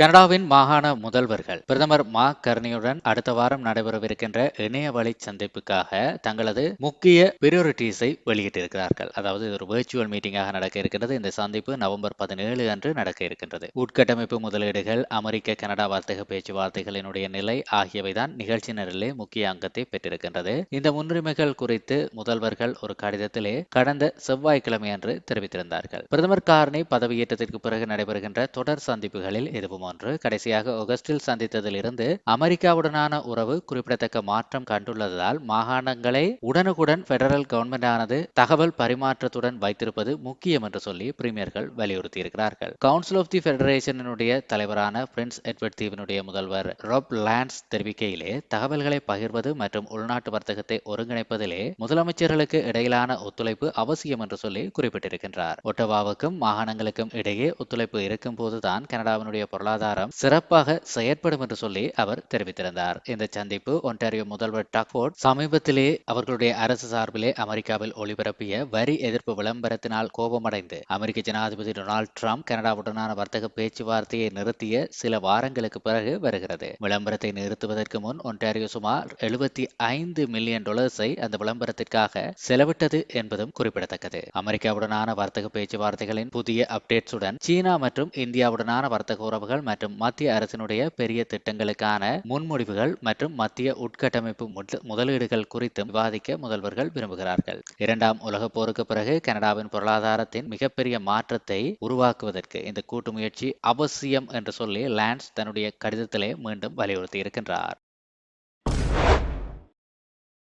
கனடாவின் மாகாண முதல்வர்கள் பிரதமர் மா கர்னியுடன் அடுத்த வாரம் நடைபெறவிருக்கின்ற இணைய வழி சந்திப்புக்காக தங்களது முக்கிய பிரியோரிட்டிஸை வெளியிட்டிருக்கிறார்கள். அதாவது இது ஒரு வெர்ச்சுவல் மீட்டிங்காக நடக்க இருக்கின்றது. இந்த சந்திப்பு நவம்பர் பதினேழு அன்று நடக்க இருக்கின்றது. உட்கட்டமைப்பு முதலீடுகள் அமெரிக்க கனடா வர்த்தக பேச்சுவார்த்தைகளினுடைய நிலை ஆகியவைதான் நிகழ்ச்சி நிரலிலே முக்கிய அங்கத்தை பெற்றிருக்கின்றது. இந்த முன்னுரிமைகள் குறித்து முதல்வர்கள் ஒரு கடிதத்திலே கடந்த செவ்வாய்க்கிழமை அன்று தெரிவித்திருந்தார்கள். பிரதமர் கார்னி பதவியேற்றத்திற்கு பிறகு நடைபெறுகின்ற தொடர் சந்திப்புகளில் இதுவும் ஒன்று. கடைசியாக ஒகஸ்டில் சந்தித்ததிலிருந்து அமெரிக்காவுடனான உறவு குறிப்பிடத்தக்க மாற்றம் கண்டுள்ளதால் மாகாணங்களை உடனுக்குடன் பெடரல் கவர்மெண்டானது தகவல் பரிமாற்றத்துடன் வைத்திருப்பது முக்கியம் என்று சொல்லி பிரீமியர்கள் வலியுறுத்தியிருக்கிறார்கள். கவுன்சில் ஆஃப் தி பெடரேஷனுடைய தலைவரான பிரின்ஸ் எட்வர்ட் தீவினுடைய முதல்வர் ரொப் லான்ஸ் தெரிவிக்கையிலே தகவல்களை பகிர்வது மற்றும் உள்நாட்டு வர்த்தகத்தை ஒருங்கிணைப்பதிலே முதலமைச்சர்களுக்கு இடையிலான ஒத்துழைப்பு அவசியம் என்று சொல்லி குறிப்பிட்டிருக்கின்றார். ஒட்டவாவுக்கும் மாகாணங்களுக்கும் இடையே ஒத்துழைப்பு இருக்கும் போதுதான் கனடாவினுடைய பொருளாதாரம் சிறப்பாக செயற்படும் என்று சொல்லி அவர் தெரிவித்திருந்தார். இந்த சந்திப்பு ஒன்டாரியோ முதல்வர் டக்ஃபோர்ட் சமீபத்திலே அவர்களுடைய அரசு சார்பிலே அமெரிக்காவில் ஒளிபரப்பிய வரி எதிர்ப்பு விளம்பரத்தினால் கோபமடைந்து அமெரிக்க ஜனாதிபதி டொனால்டு டிரம்ப் கனடாவுடனான வர்த்தக பேச்சுவார்த்தையை நிறுத்திய சில வாரங்களுக்கு பிறகு வருகிறது. விளம்பரத்தை நிறுத்துவதற்கு முன் ஒன்டாரியோ சுமார் எழுபத்தி ஐந்து மில்லியன் டாலர்ஸை அந்த விளம்பரத்திற்காக செலவிட்டது என்பதும் குறிப்பிடத்தக்கது. அமெரிக்காவுடனான வர்த்தக பேச்சுவார்த்தைகளின் புதிய அப்டேட்ஸுடன் சீனா மற்றும் இந்தியாவுடனான வர்த்தக உறவுகள் மற்றும் மத்திய அரசினுடைய பெரிய திட்டங்களுக்கான முன்மொழிவுகள் மற்றும் மத்திய உட்கட்டமைப்பு முதலீடுகள் குறித்தும் விவாதிக்க முதல்வர்கள் விரும்புகிறார்கள். இரண்டாம் உலகப் போருக்கு பிறகு கனடாவின் பொருளாதாரத்தின் மிகப்பெரிய மாற்றத்தை உருவாக்குவதற்கு இந்த கூட்டு முயற்சி அவசியம் என்று சொல்லி லான்ஸ் தன்னுடைய கடிதத்திலே மீண்டும் வலியுறுத்தி இருக்கின்றார்.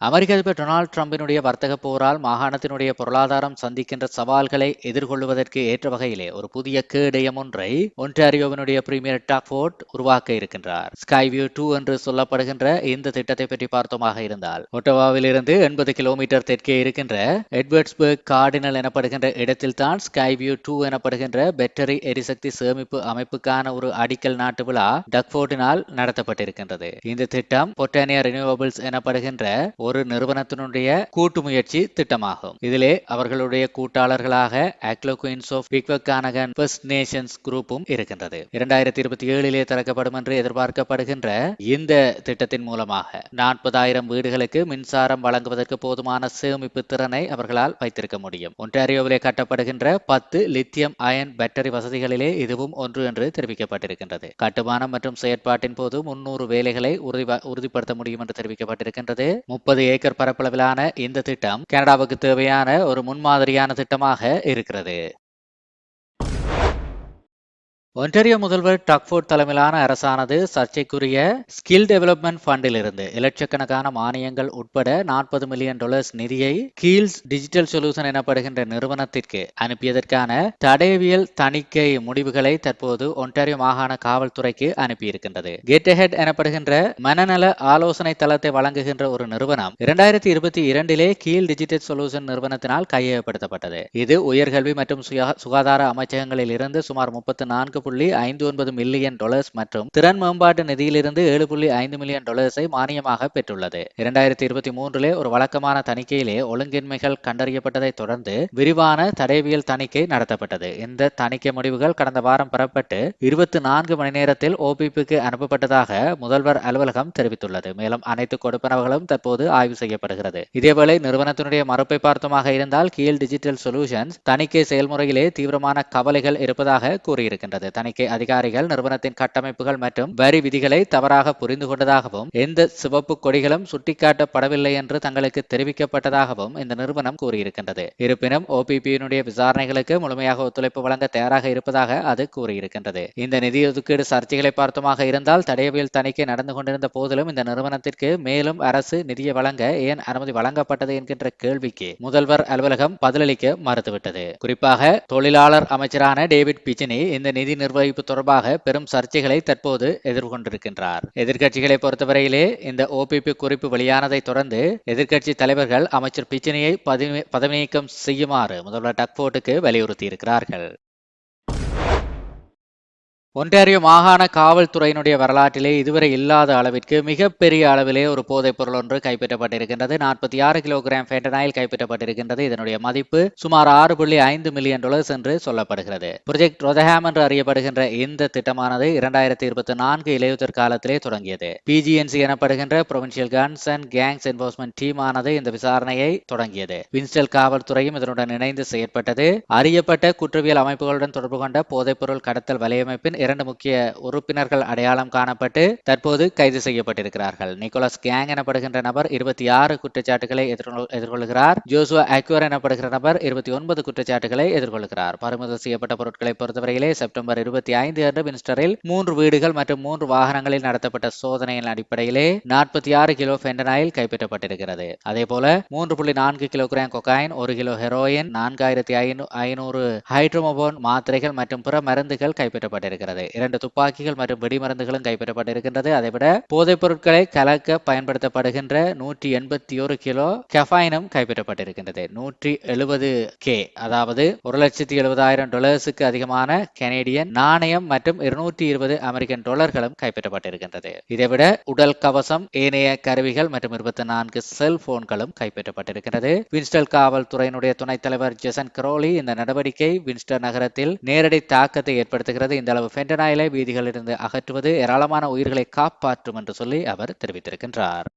அமெரிக்க அதிபர் டொனால்ட் ட்ரம்பினுடைய வர்த்தக போரால் மாகாணத்தினுடைய பொருளாதாரம் சந்திக்கின்ற சவால்களை எதிர்கொள்வதற்கு ஏற்ற வகையிலே ஒரு புதிய கேடயம் ஒன்றை ஒன்டாரியோவினுடைய பிரீமியர் டாக்ஃபோர்ட் உருவாக்க இருக்கின்றார். ஸ்கைவியூ டூ என்று சொல்லப்படுகின்ற இந்த திட்டத்தை பற்றி பார்த்தோமாக இருந்தால் ஒட்டவாவில் இருந்து எண்பது கிலோமீட்டர் தெற்கே இருக்கின்ற எட்வர்ட்ஸ்பர்க் கார்டினல் எனப்படுகின்ற இடத்தில் தான் ஸ்கைவியூ டூ எனப்படுகின்ற பெட்டரி எரிசக்தி சேமிப்பு அமைப்புக்கான ஒரு அடிக்கல் நாட்டு விழா டக்ஃபோர்டினால் நடத்தப்பட்டிருக்கின்றது. இந்த திட்டம் பொட்டானியா ரினியூவபிள்ஸ் எனப்படுகின்ற ஒரு நிறுவனத்தினுடைய கூட்டு முயற்சி திட்டமாகும். இதிலே அவர்களுடைய கூட்டாளர்களாக Algonquins of Pikwakanagan First Nations குரூப்பும் இருக்கின்றது. இரண்டாயிரத்தி இருபத்தி ஏழிலே திறக்கப்படும் என்று எதிர்பார்க்கப்படுகின்ற இந்த திட்டத்தின் மூலமாக நாற்பதாயிரம் வீடுகளுக்கு மின்சாரம் வழங்குவதற்கு போதுமான சேமிப்பு திறனை அவர்களால் வைத்திருக்க முடியும். ஒன்டாரியோவிலே கட்டப்படுகின்ற பத்து லித்தியம் அயன் பேட்டரி வசதிகளிலே இதுவும் ஒன்று என்று தெரிவிக்கப்பட்டிருக்கின்றது. கட்டுமானம் மற்றும் செயற்பாட்டின் போது முன்னூறு வேலைகளை உறுதி உறுதிப்படுத்த முடியும் என்று தெரிவிக்கப்பட்டிருக்கின்றது. முப்பது ஏக்கர் பரப்பளவிலான இந்த திட்டம் கனடாவுக்கு தேவையான ஒரு முன்மாதிரியான திட்டமாக இருக்கிறது. ஒன்டாரியோ முதல்வர் டக்ஃபோர்ட் தலைமையிலான அரசானது சர்ச்சைக்குரிய ஸ்கில் டெவலப்மெண்ட் ஃபண்டிலிருந்து இலட்சக்கணக்கான மானியங்கள் உட்பட நாற்பது மில்லியன் டாலர்ஸ் நிதியை கீல்ஸ் டிஜிட்டல் சொல்யூஷன் எனப்படுகின்ற நிறுவனத்திற்கு அனுப்பியதற்கான தடயவியல் தணிக்கை முடிவுகளை தற்போது ஒன்டாரியோ மாகாண காவல்துறைக்கு அனுப்பியிருக்கின்றது. கெட்டஹெட் எனப்படுகின்ற மனநல ஆலோசனை தளத்தை வழங்குகின்ற ஒரு நிறுவனம் இரண்டாயிரத்தி இருபத்தி இரண்டிலே கீழ் டிஜிட்டல் சொல்யூஷன் நிறுவனத்தினால் கையகப்படுத்தப்பட்டது. இது உயர்கல்வி மற்றும் சுயா- சுகாதார அமைச்சகங்களில் இருந்து சுமார் முப்பத்தி நான்கு புள்ளி ஐந்து ஒன்பது மில்லியன் டாலர்ஸ் மற்றும் திறன் மேம்பாட்டு நிதியிலிருந்து ஏழு புள்ளி ஐந்து மில்லியன் டாலர்ஸை மானியமாக பெற்றுள்ளது. இரண்டாயிரத்தி இருபத்தி மூன்றிலே ஒரு வழக்கமான தணிக்கையிலே ஒழுங்கின்மைகள் கண்டறியப்பட்டதை தொடர்ந்து விரிவான தடைவியல் தணிக்கை நடத்தப்பட்டது. இந்த தணிக்கை முடிவுகள் கடந்த வாரம் பெறப்பட்டு இருபத்தி நான்கு மணி நேரத்தில் ஓபிபிக்கு அனுப்பப்பட்டதாக முதல்வர் அலுவலகம் தெரிவித்துள்ளது. மேலும் அனைத்து கொடுப்பனவுகளும் தற்போது ஆய்வு செய்யப்படுகிறது. இதேவேளை நிறுவனத்தினுடைய மறுப்பை பார்த்தமாக இருந்தால் கீழ் டிஜிட்டல் சொல்யூஷன்ஸ் தணிக்கை செயல்முறையிலே தீவிரமான கவலைகள் இருப்பதாக கூறியிருக்கின்றது. தணிக்கை அதிகாரிகள் நிறுவனத்தின் கட்டமைப்புகள் மற்றும் வரி விதிகளை தவறாக புரிந்து கொண்டதாகவும் எந்த சிவப்பு கொடிகளும் சுட்டிக்காட்டப்படவில்லை என்று தங்களுக்கு தெரிவிக்கப்பட்டதாகவும் இந்த நிறுவனம் கூறியிருக்கின்றது. இருப்பினும் ஓபிபியினுடைய விசாரணைகளுக்கு முழுமையாக ஒத்துழைப்பு வழங்க தயாராக இருப்பதாக அது கூறியிருக்கின்றது. இந்த நிதி ஒதுக்கீடு சர்ச்சைகளை பார்த்துமாக இருந்தால் தடையவியல் தணிக்கை நடந்து கொண்டிருந்த போதிலும் இந்த நிறுவனத்திற்கு மேலும் அரசு நிதியை வழங்க ஏன் அனுமதி வழங்கப்பட்டது என்கின்ற கேள்விக்கு முதல்வர் அலுவலகம் பதிலளிக்க மறுத்துவிட்டது. குறிப்பாக தொழிலாளர் அமைச்சரான டேவிட் பிச்சினி இந்த நிதி நிர்வகிப்பு தொடர்பாக பெரும் சர்ச்சைகளை தற்போது எதிர்கொண்டிருக்கின்றார். எதிர்க்கட்சிகளை பொறுத்தவரையிலே இந்த ஓபிபி குறிப்பு வெளியானதை தொடர்ந்து எதிர்க்கட்சி தலைவர்கள் அமைச்சர் பிச்சினியை பதவி பதவி நீக்கம் செய்யுமாறு முதல்வர் டக்ஃபோர்ட்டுக்கு வலியுறுத்தியிருக்கிறார்கள். ஒன்டாரியோ மாகாண காவல்துறையினுடைய வரலாற்றிலே இதுவரை இல்லாத அளவிற்கு மிகப்பெரிய அளவிலே ஒரு போதைப் பொருள் ஒன்று கைப்பற்றப்பட்டிருக்கின்றது. நாற்பத்தி ஆறு கிலோகிராம் ஃபென்டனாயில் கைப்பற்றப்பட்டிருக்கின்றது. இதனுடைய மதிப்பு சுமார் ஆறு புள்ளி ஐந்து மில்லியன் டாலர்ஸ் என்று சொல்லப்படுகிறது. ப்ரொஜெக்ட் ரொதஹாம் என்று அறியப்படுகின்ற இந்த திட்டமானது இரண்டாயிரத்தி இருபத்தி நான்கு இலையுதிர் காலத்திலே தொடங்கியது. பிஜிஎன்சி எனப்படுகின்ற provincial guns and gangs enforcement team ஆனது இந்த விசாரணையை தொடங்கியது. வின்ஸ்டல் காவல்துறையும் இதனுடன் இணைந்து செயற்பட்டது. அறியப்பட்ட குற்றவியல் அமைப்புகளுடன் தொடர்பு கொண்ட போதைப்பொருள் கடத்தல் வலையமைப்பின் இரண்டு முக்கிய உறுப்பினர்கள் அடையாளம் காணப்பட்டு தற்போது கைது செய்யப்பட்டிருக்கிறார்கள். நிக்கோலஸ் கேங் எனப்படுகின்ற நபர் இருபத்தி ஆறு குற்றச்சாட்டுகளை எதிர்கொள்- எதிர்கொள்கிறார். ஜோசுவா அக்யூர் எனப்படுகிற நபர் இருபத்தி ஒன்பது குற்றச்சாட்டுகளை எதிர்கொள்கிறார். பறிமுதல் செய்யப்பட்ட பொருட்களை பொறுத்தவரையிலே செப்டம்பர் இருபத்தி ஐந்து அன்று மின்ஸ்டரில் மூன்று வீடுகள் மற்றும் மூன்று வாகனங்களில் நடத்தப்பட்ட சோதனையின் அடிப்படையிலே நாற்பத்தி ஆறு கிலோ ஃபென்டனாயில் கைப்பற்றப்பட்டிருக்கிறது. அதே போல மூன்று புள்ளி நான்கு கிலோ கிராம் கொகாயின் ஒரு கிலோ ஹெரோயின் நான்காயிரத்தி ஐநூறு ஹைட்ரோமோபோன் மாத்திரைகள் மற்றும் பிற மருந்துகள் கைப்பற்றப்பட்டிருக்கிறது. இரண்டு துப்பாக்கிகள் மற்றும் வெடிமருந்துகளும் கைப்பற்றப்பட்டிருக்கின்றது. அதைவிட போதைப் பொருட்களை கலக்க பயன்படுத்தப்படுகின்ற நூற்றி எண்பத்தி ஒரு கிலோ கெஃபைனும் கைப்பற்றப்பட்டிருக்கின்றது. நூற்றி எழுபது கே அதாவது ஒரு லட்சத்தி எழுபதாயிரம் டாலர்ஸுக்கு அதிகமான கனேடியன் நாணயம் மற்றும் இருநூற்றி இருபது அமெரிக்கன் டாலர்களும் கைப்பற்றப்பட்டிருக்கின்றது. இதைவிட உடல் கவசம் ஏனைய கருவிகள் மற்றும் இருபத்தி நான்கு செல்போன்களும் கைப்பற்றப்பட்டிருக்கிறது வின்ஸ்டல் காவல்துறையினுடைய துணைத் தலைவர் ஜெசன் கரோலி இந்த நடவடிக்கை வின்ஸ்டர் நகரத்தில் நேரடி தாக்கத்தை ஏற்படுத்துகிறது. இந்த அளவு ஃபென்டனாயிலை வீதிகளிலிருந்து அகற்றுவது ஏராளமான உயிர்களை காப்பாற்றும் என்று சொல்லி அவர் தெரிவித்திருக்கின்றார்.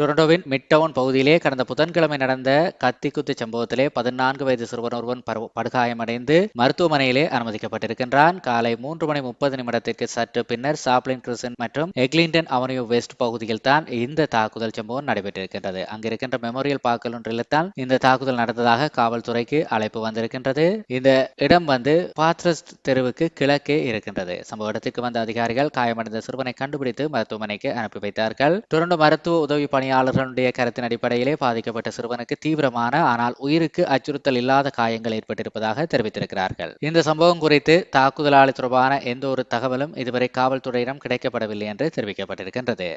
டொரண்டோவின் மிட்டவுன் பகுதியிலே கடந்த புதன்கிழமை நடந்த கத்திக்குத்து சம்பவத்திலே பதினான்கு வயது சிறுவன் ஒருவன் பரு- படுகாயமடைந்து மருத்துவமனையிலே அனுமதிக்கப்பட்டிருக்கின்றான். காலை மூன்று மணி முப்பது நிமிடத்திற்கு சற்று பின்னர் சாப்ளின் கிறிசன் மற்றும் எக்லிண்டன் அவனியூ வெஸ்ட் பகுதியில் தான் இந்த தாக்குதல் சம்பவம் நடைபெற்றிருக்கின்றது. அங்கிருக்கின்ற மெமோரியல் பார்க்கல் ஒன்றில் தான் இந்த தாக்குதல் நடந்ததாக காவல்துறைக்கு அழைப்பு வந்திருக்கின்றது. இந்த இடம் வந்து பாத்ரஸ் தெருவுக்கு கிழக்கே இருக்கின்றது. சம்பவ இடத்துக்கு வந்த அதிகாரிகள் காயமடைந்த சிறுவனை கண்டுபிடித்து மருத்துவமனைக்கு அனுப்பி வைத்தார்கள். டொரண்டோ மருத்துவ உதவி பணியாளர்களுடைய கருத்தின் அடிப்படையிலே பாதிக்கப்பட்ட சிறுவனுக்கு தீவிரமான ஆனால் உயிருக்கு அச்சுறுத்தல் இல்லாத காயங்கள் ஏற்பட்டிருப்பதாக தெரிவித்திருக்கிறார்கள். இந்த சம்பவம் குறித்து தாக்குதலாளி தொடர்பான எந்த ஒரு தகவலும் இதுவரை காவல்துறையிடம் கிடைக்கப்படவில்லை என்று தெரிவிக்கப்பட்டிருக்கின்றது.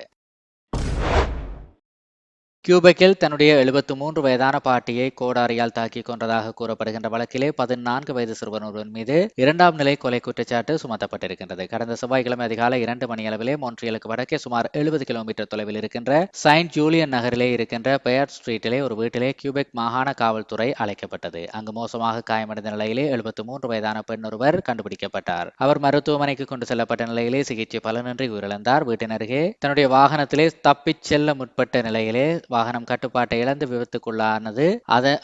கியூபெக்கில் தன்னுடைய 73 மூன்று வயதான பாட்டியை கோடாரியால் தாக்கி கொன்றதாக கூறப்படுகின்ற வழக்கிலே பதினான்கு வயது சிறுவன் ஒருவன் மீது இரண்டாம் நிலை கொலை குற்றச்சாட்டு சுமத்தப்பட்டிருக்கின்றது. கடந்த செவ்வாய்க்கிழமை அதிகாலை இரண்டு மணியளவிலே மொன்றியலுக்கு வடக்கே சுமார் எழுபது கிலோமீட்டர் தொலைவில் இருக்கின்ற செயின்ட் ஜூலியன் நகரிலே இருக்கின்ற பெயர் ஸ்ட்ரீட்டிலே ஒரு வீட்டிலே கியூபெக் மாகாண காவல்துறை அழைக்கப்பட்டது. அங்கு மோசமாக காயமடைந்த நிலையிலே 73 மூன்று வயதான பெண் ஒருவர் கண்டுபிடிக்கப்பட்டார். அவர் மருத்துவமனைக்கு கொண்டு செல்லப்பட்ட நிலையிலே சிகிச்சை பலனின்றி உயிரிழந்தார். வீட்டின் அருகே தன்னுடைய வாகனத்திலே தப்பிச் செல்ல முற்பட்ட நிலையிலே வாகனம் கட்டுப்பாட்டை இழந்து விபத்துக்குள்ளானது.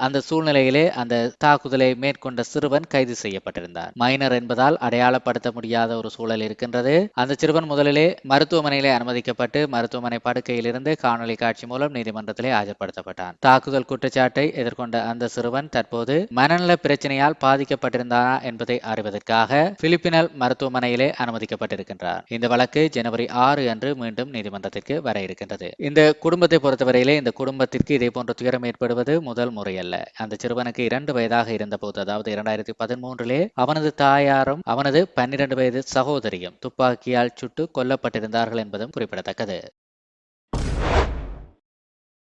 அந்த சூழ்நிலையிலே அந்த தாக்குதலை மேற்கொண்ட சிறுவன் கைது செய்யப்பட்டிருந்தார். மைனர் என்பதால் அடையாளப்படுத்த முடியாத ஒரு சூழல் இருக்கின்றது. அந்த சிறுவன் முதலிலே மருத்துவமனையிலே அனுமதிக்கப்பட்டு மருத்துவமனை படுக்கையில் இருந்து காணொலி காட்சி மூலம் நீதிமன்றத்திலே ஆஜர்படுத்தப்பட்டான். தாக்குதல் குற்றச்சாட்டை எதிர்கொண்ட அந்த சிறுவன் தற்போது மனநல பிரச்சனையால் பாதிக்கப்பட்டிருந்தாரா என்பதை அறிவதற்காக பிலிப்பினல் மருத்துவமனையிலே அனுமதிக்கப்பட்டிருக்கின்றார். இந்த வழக்கு ஜனவரி ஆறு அன்று மீண்டும் நீதிமன்றத்திற்கு வர இருக்கின்றது. இந்த குடும்பத்தை பொறுத்தவரையிலே இந்த குடும்பத்திற்கு இதே போன்ற துயரம் ஏற்படுவது முதல் முறையல்ல. அந்த சிறுவனுக்கு இரண்டு வயதாக இருந்தபோது அதாவது இரண்டாயிரத்தி பதிமூன்றிலே அவனது தாயாரும் அவனது பன்னிரண்டு வயது சகோதரியும் துப்பாக்கியால் சுட்டு கொல்லப்பட்டிருந்தார்கள் என்பதும் குறிப்பிடத்தக்கது.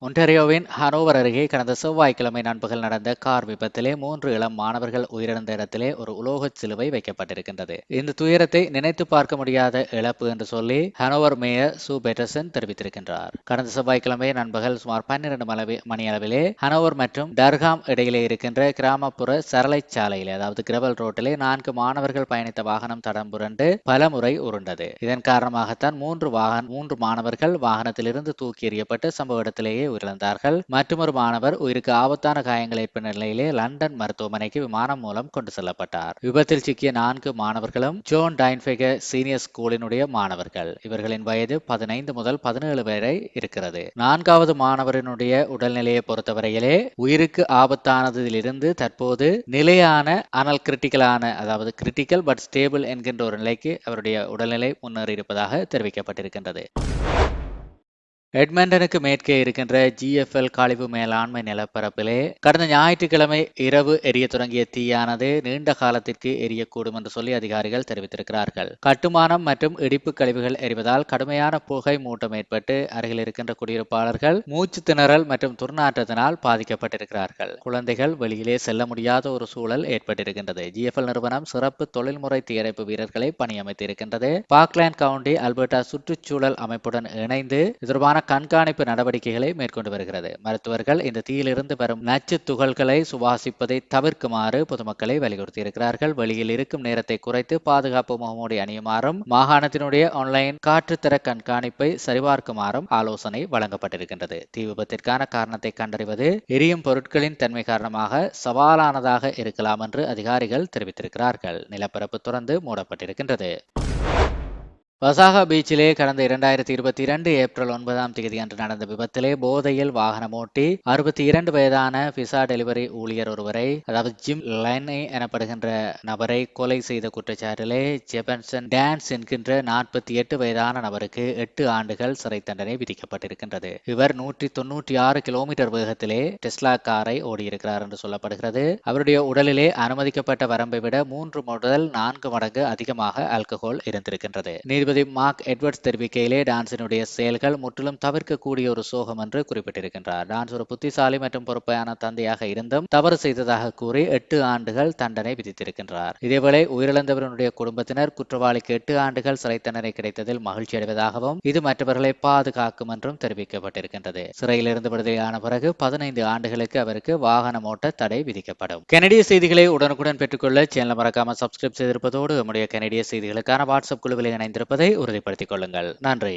ஒன்டாரியோவின் ஹனோவர் அருகே கடந்த செவ்வாய்க்கிழமை நண்பகல் நடந்த கார் விபத்திலே மூன்று இளம் மாணவர்கள் உயிரிழந்த இடத்திலே ஒரு உலோகச் சிலுவை வைக்கப்பட்டிருக்கின்றது. இந்த துயரத்தை நினைத்து பார்க்க முடியாத இழப்பு என்று சொல்லி ஹனோவர் மேயர் சு. பெட்டர்சன் தெரிவித்திருக்கின்றார். கடந்த செவ்வாய்க்கிழமை நண்பகல் சுமார் பன்னிரண்டு மலவி மணி அளவிலே ஹனோவர் மற்றும் டர்காம் இடையிலே இருக்கின்ற கிராமப்புற சரளை சாலையிலே அதாவது கிரவல் ரோட்டிலே நான்கு மாணவர்கள் பயணித்த வாகனம் தடம் புரண்டு பல முறை உருண்டது. இதன் காரணமாகத்தான் மூன்று வாகன மூன்று மாணவர்கள் வாகனத்திலிருந்து தூக்கி எறியப்பட்டு சம்பவ இடத்திலேயே உயிரிழந்தார்கள். மற்றொரு மாணவர் உயிருக்கு ஆபத்தான காயங்கள் ஏற்பட்ட நிலையிலே லண்டன் மருத்துவமனைக்கு விமானம் மூலம் கொண்டு செல்லப்பட்டார். விபத்தில் சிக்கிய நான்கு மாணவர்களும் ஜோன் டைன்ஃபெக சீனியர் ஸ்கூலினுடைய மாணவர்கள். இவர்களின் வயது பதினைந்து முதல் பதினேழு வரை இருக்கிறது. நான்காவது மாணவரினுடைய உடல்நிலையை பொறுத்தவரையிலே உயிருக்கு ஆபத்தானதிலிருந்து தற்போது நிலையான ஆனால் கிரிட்டிக்கலான அதாவது கிரிட்டிக்கல் பட் ஸ்டேபிள் என்கின்ற ஒரு நிலைக்கு அவருடைய உடல்நிலை முன்னேறி இருப்பதாக தெரிவிக்கப்பட்டிருக்கின்றது. எட்மண்டனுக்கு மேற்கே இருக்கின்ற ஜிஎஃப்எல் கழிவு மேலாண்மை நிலப்பரப்பிலே கடந்த ஞாயிற்றுக்கிழமை இரவு எரிய தொடங்கிய தீயானது நீண்ட காலத்திற்கு எரியக்கூடும் என்று சொல்லி அதிகாரிகள் தெரிவித்திருக்கிறார்கள். கட்டுமானம் மற்றும் இடிப்பு கழிவுகள் எரிவதால் கடுமையான புகை மூட்டம் ஏற்பட்டு அருகில் இருக்கின்ற குடியிருப்பாளர்கள் மூச்சு திணறல் மற்றும் துர்நாற்றத்தினால் பாதிக்கப்பட்டிருக்கிறார்கள். குழந்தைகள் வெளியிலே செல்ல முடியாத ஒரு சூழல் ஏற்பட்டிருக்கின்றது. ஜிஎஃப்எல் நிறுவனம் சிறப்பு தொழில்முறை தீயணைப்பு வீரர்களை பணியமைத்திருக்கின்றது பாக்லேண்ட் கவுண்டி அல்பர்டா சுற்றுச்சூழல் அமைப்புடன் இணைந்து இது தொடர்பான கண்காணிப்பு நடவடிக்கைகளை மேற்கொண்டு வருகிறது. மருத்துவர்கள் இந்த தீயிலிருந்து வரும் நச்சு துகள்களை சுவாசிப்பதை தவிர்க்குமாறு பொதுமக்களை வலியுறுத்தியிருக்கிறார்கள். வெளியில் இருக்கும் நேரத்தை குறைத்து பாதுகாப்பு முகமூடி அணியுமாறும் மாகாணத்தினுடைய ஆன்லைன் காற்றுத்தர கண்காணிப்பை சரிபார்க்குமாறும் ஆலோசனை வழங்கப்பட்டிருக்கின்றது. தீ விபத்திற்கான காரணத்தை கண்டறிவது எரியும் பொருட்களின் தன்மை காரணமாக சவாலானதாக இருக்கலாம் என்று அதிகாரிகள் தெரிவித்திருக்கிறார்கள். நிலப்பரப்பு தொடர்ந்து மூடப்பட்டிருக்கின்றது. வசாகா பீச்சிலே கடந்த இரண்டாயிரத்தி இருபத்தி இரண்டு ஏப்ரல் ஒன்பதாம் தேதி அன்று நடந்த விபத்திலே போதையில் வாகனம் ஓட்டி அறுபத்தி இரண்டு வயதான பிசா டெலிவரி ஊழியர் ஒருவரை அதாவது ஜிம் லைனே எனப்படுகின்ற நபரை கொலை செய்த குற்றச்சாட்டிலே ஜெபன்சன் டான்ஸ் என்கின்ற நாற்பத்தி எட்டு வயதான நபருக்கு எட்டு ஆண்டுகள் சிறை தண்டனை விதிக்கப்பட்டிருக்கின்றது. இவர் நூற்றி தொன்னூற்றி ஆறு கிலோமீட்டர் வேகத்திலே டெஸ்லா காரை ஓடியிருக்கிறார் என்று சொல்லப்படுகிறது. அவருடைய உடலிலே அனுமதிக்கப்பட்ட வரம்பை விட மூன்று முதல் நான்கு மடங்கு அதிகமாக ஆல்கஹால் இருந்திருக்கின்றது. நீதிபதி நீதிபதி மார்க் எட்வர்ட்ஸ் தெரிவிக்கையிலே டான்ஸினுடைய செயல்கள் முற்றிலும் தவிர்க்கக்கூடிய ஒரு சோகம் என்று குறிப்பிட்டிருக்கின்றார். டான்ஸ் ஒரு புத்திசாலி மற்றும் பொறுப்பான தந்தையாக இருந்தும் தவறு செய்ததாக கூறி எட்டு ஆண்டுகள் தண்டனை விதித்திருக்கின்றார். இதேவேளை உயிரிழந்தவருடைய குடும்பத்தினர் குற்றவாளிக்கு எட்டு ஆண்டுகள் சிறை தண்டனை கிடைத்ததில் மகிழ்ச்சி அடைவதாகவும் இது மற்றவர்களை பாதுகாக்கும் என்றும் தெரிவிக்கப்பட்டிருக்கின்றது. சிறையிலிருந்து விடுதலையான பிறகு பதினைந்து ஆண்டுகளுக்கு அவருக்கு வாகனம் ஓட்ட தடை விதிக்கப்படும். கனடிய செய்திகளை உடனுக்குடன் பெற்றுக்கொள்ள சேனல் மறக்காமல் சப்ஸ்கிரைப் செய்திருப்பதோடு நம்முடைய கனடிய செய்திகளுக்கான வாட்ஸ்அப் குழுவில் இருப்பதை உறுதிப்படுத்திக் கொள்ளுங்கள். நன்றி.